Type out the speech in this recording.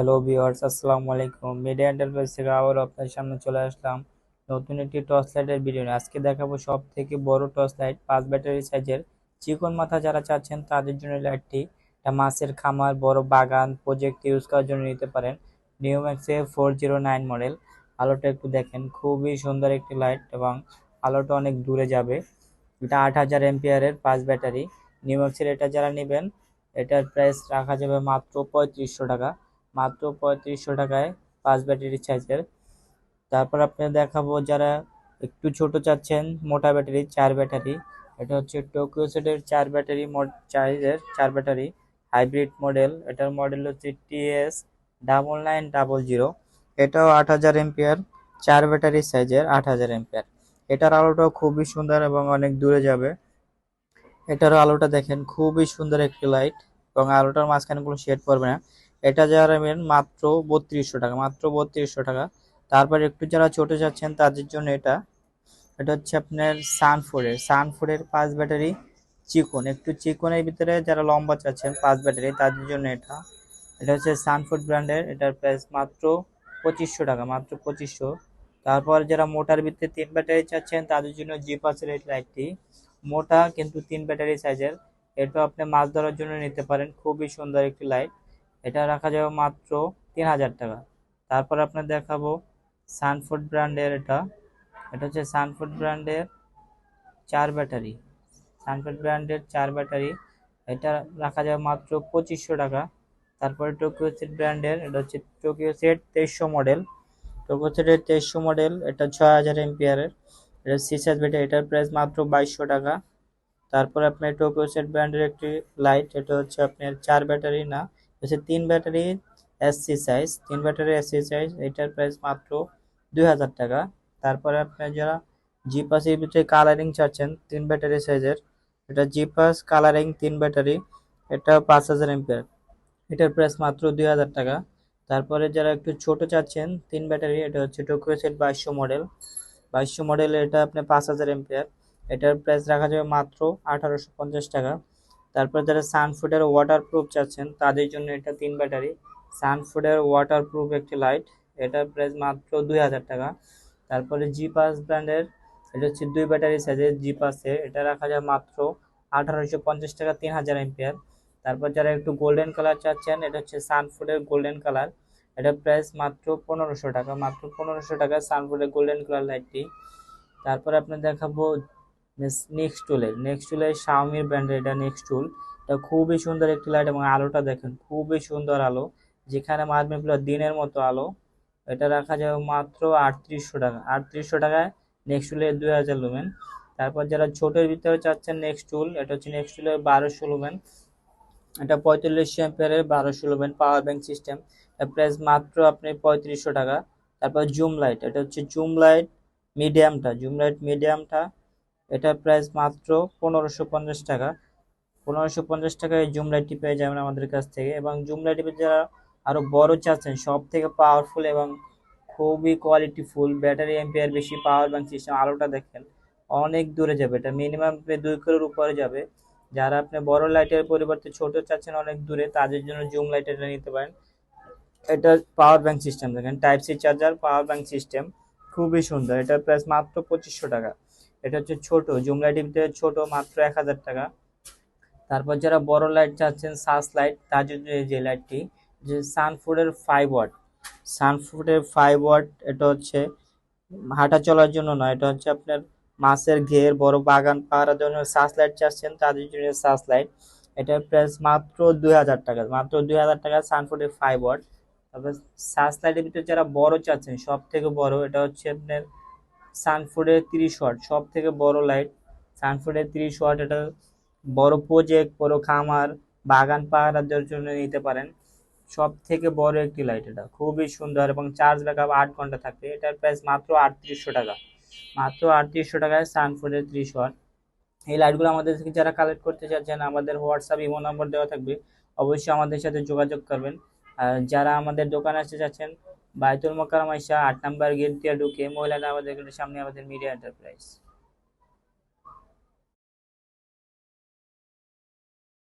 Hello viewers আসসালামু আলাইকুম। Media enterprise থেকে আবার আপনার সামনে চলে আসলাম নতুন একটি টর্চ লাইটের ভিডিও নিয়ে। আজকে দেখাবো সব থেকে বড় টর্চ লাইট পাঁচ ব্যাটারি সাইজের চিকন মাথা যারা চাচ্ছেন, তাদের জন্য লাইটটি এটা মাছের খামার, বড় বাগান প্রজেক্ট ইউজ করার জন্য নিতে পারেন। নিউম্যাক্সে ফোর জিরো নাইন মডেল আলোটা একটু দেখেন, খুবই সুন্দর একটি লাইট এবং আলোটা অনেক দূরে যাবে। এটা আট হাজার এমপিয়ারের পাঁচ ব্যাটারি নিউম্যাক্সের এটা যারা নেবেন, এটার প্রাইস রাখা যাবে মাত্র পঁয়ত্রিশশো টাকা। মাত্র পঁয়ত্রিশশো টাকায় পাঁচ ব্যাটারি সাইজের তারপর আপনাদের দেখাবো যারা একটু ছোট চাচ্ছেন, মোটা ব্যাটারি, চার ব্যাটারি। এটা হচ্ছে টোকিও সেটের চার ব্যাটারি মোড চার্জের, চার ব্যাটারি হাইব্রিড মডেল। এটার মডেল হচ্ছে TS double nine double zero. এটাও আট হাজার এমপিয়ার চার ব্যাটারি সাইজের আট হাজার এমপিয়ার এটার আলোটাও খুবই সুন্দর এবং অনেক দূরে যাবে। এটারও আলোটা দেখেন, খুবই সুন্দর একটি লাইট এবং আলোটার মাঝখানে কোনো শেড পড়বে না। এটা যারা নেবেন মাত্র বত্রিশশো টাকা, মাত্র বত্রিশশো টাকা। তারপর একটু যারা ছোট চাচ্ছেন, তাদের জন্য এটা। এটা হচ্ছে আপনার সানফোর্ডের সানফোর্ডের পাঁচ ব্যাটারি চিকন। একটু চিকনের ভিতরে যারা লম্বা চাচ্ছেন, পাঁচ ব্যাটারি, তাদের জন্য এটা। এটা হচ্ছে সানফোর্ড ব্র্যান্ডের এটার প্রাইস মাত্র পঁচিশশো টাকা, মাত্র পঁচিশশো। তারপর যারা মোটার ভিতরে তিন ব্যাটারি চাচ্ছেন, তাদের জন্য জি পাসের এই লাইটটি। মোটা কিন্তু তিন ব্যাটারি সাইজের এটা আপনি মাছ ধরার জন্য নিতে পারেন। খুবই সুন্দর একটি লাইট এটা রাখা যাবে মাত্র তিন হাজার টাকা। তারপর আপনার দেখাবো সানফুড ব্র্যান্ডের এটা। এটা হচ্ছে সানফুড ব্র্যান্ডের চার ব্যাটারি। সানফুড ব্র্যান্ডের চার ব্যাটারি। এটা রাখা যাবে মাত্র পঁচিশশো টাকা। তারপরে টোকিও সেট ব্র্যান্ডের এটা হচ্ছে টোকিও সেট তেইশশো মডেল টোকিও সেটের তেইশশো মডেল এটা ছয় হাজার এমপিয়ারের এটা সিসাস ব্যাটারি এটার প্রাইস মাত্র বাইশশো টাকা। তারপরে আপনার টোকিও সেট ব্র্যান্ডের একটি লাইট এটা হচ্ছে আপনার চার ব্যাটারি না হচ্ছে তিন ব্যাটারি এসসি সাইজ তিন ব্যাটারি এসসি সাইজ এটার প্রাইস মাত্র দুই হাজার টাকা। তারপরে আপনার যারা জি পাসের ভিতরে কালারিং চাচ্ছেন তিন ব্যাটারি সাইজের এটা জি পাস কালারিং তিন ব্যাটারি এটা পাঁচ হাজার এমপিয়ার এটার প্রাইস মাত্র দুই হাজার টাকা। তারপরে যারা একটু ছোট চাচ্ছেন, তিন ব্যাটারি, এটা হচ্ছে টোকিও সেট বাইশশো মডেল বাইশশো মডেল এটা আপনি পাঁচ হাজার এমপিয়ার এটার প্রাইস রাখা যাবে মাত্র আঠারোশো পঞ্চাশ টাকা। তারপর যারা সানফুডের ওয়াটার প্রুফ চাচ্ছেন, তাদের জন্য এটা তিন ব্যাটারি। সানফুডের ওয়াটার প্রুফ একটি লাইট এটার প্রাইস মাত্র দুই হাজার টাকা। তারপরে জি পাস ব্র্যান্ডের এটা হচ্ছে দুই ব্যাটারি সাইজের জি পাসের এটা রাখা যায় মাত্র আঠারোশো পঞ্চাশ টাকা তিন হাজার এমপিয়ার তারপর যারা একটু গোল্ডেন কালার চাচ্ছেন, এটা হচ্ছে সানফুডের গোল্ডেন কালার এটার প্রাইস মাত্র পনেরোশো টাকা, মাত্র পনেরোশো টাকা সানফুডের গোল্ডেন কালার লাইটটি তারপরে আপনার দেখাবো নেক্সট টুলের নেক্সট টুলের শাওমির ব্র্যান্ডের এটা নেক্সট টুল এটা খুবই সুন্দর একটি লাইট এবং আলোটা দেখেন, খুবই সুন্দর আলো। যেখানে পুরো দিনের মতো আলো। এটা রাখা যাবে মাত্র আটত্রিশশো টাকা। আটত্রিশশো টাকায় নেক্সট টুলের দুই হাজার লুমেন তারপর যারা ছোটোর ভিতরে চাচ্ছেন নেক্সট টুল এটা হচ্ছে নেক্সট টুলের বারোশো লুমেন এটা পঁয়তাল্লিশশো অ্যাম্পিয়ারের বারোশো lumen power bank system price মাত্র আপনি পঁয়ত্রিশশো টাকা। তারপর জুম লাইট এটা হচ্ছে জুম লাইট মিডিয়ামটা জুম লাইট মিডিয়ামটা এটার প্রাইস মাত্র পনেরোশো পঞ্চাশ টাকা। পনেরোশো পঞ্চাশ টাকায় জুম লাইটটি পেয়ে যাবেন আমাদের কাছ থেকে এবং জুম লাইটটি যারা আরও বড় চাচ্ছেন সব থেকে পাওয়ারফুল এবং খুবই কোয়ালিটি ফুল ব্যাটারি এম্পিয়ার বেশি পাওয়ার ব্যাংক সিস্টেম আলোটা দেখেন, অনেক দূরে যাবে। এটা মিনিমাম দুই কিলোর উপরে যাবে। যারা আপনি বড় লাইটের পরিবর্তে ছোট চাচ্ছেন অনেক দূরে, তাদের জন্য জুম লাইট এটা নিতে পারেন। এটা পাওয়ার ব্যাংক সিস্টেম দেখেন type C charger power bank system খুবই সুন্দর। এটার প্রাইস মাত্র পঁচিশশো টাকা। এটা হচ্ছে ছোট জুম লাইটের ভিতরে ছোট মাত্র এক হাজার টাকা। তারপর যারা বড় লাইট চাচ্ছেন, সাস লাইট তার জন্য যে লাইটটি যে সানফুডের ফাইভ ওয়াট সানফুডের ফাইভ ওয়াট এটা হচ্ছে হাঁটা চলার জন্য নয়, এটা হচ্ছে আপনার মাছের ঘের, বড় বাগান পাহাড়ের জন্য সাস লাইট চাচ্ছেন তাদের জন্য সাস লাইট এটার প্রাইস মাত্র দুই হাজার টাকা, মাত্র দুই হাজার টাকা সানফুডের ফাইভ ওয়াট তারপর সাস লাইটের ভিতরে যারা বড় চাচ্ছেন সব থেকে বড়, এটা হচ্ছে আপনার সানফুডের তিরিশ ওয়াট সব থেকে বড় লাইট সানফুডের তিরিশ ওয়াট, এটা বড় প্রজেক্ট বড় খামার, বাগান পাহারাদের জন্য নিতে পারেন। সব থেকে বড় একটি লাইট এটা, খুবই সুন্দর এবং চার্জ ব্যাকআপ আট ঘণ্টা থাকবে। এটার প্রাইস মাত্র আটত্রিশশো টাকা। মাত্র আটত্রিশশো টাকায় সানফুডের ত্রিশ ওয়াট। এই লাইটগুলো আমাদের থেকে যারা কালেক্ট করতে চাচ্ছেন, আমাদের হোয়াটসঅ্যাপ ইমো নম্বর দেওয়া থাকবে, অবশ্যই আমাদের সাথে যোগাযোগ করবেন। আর যারা আমাদের দোকানে আসতে চাচ্ছেন বাইতুল মোকারম আইসা আট নাম্বার গেট দিয়ে ঢুকে মহিলারা আমাদের সামনে আমাদের মিডিয়া এন্টারপ্রাইজ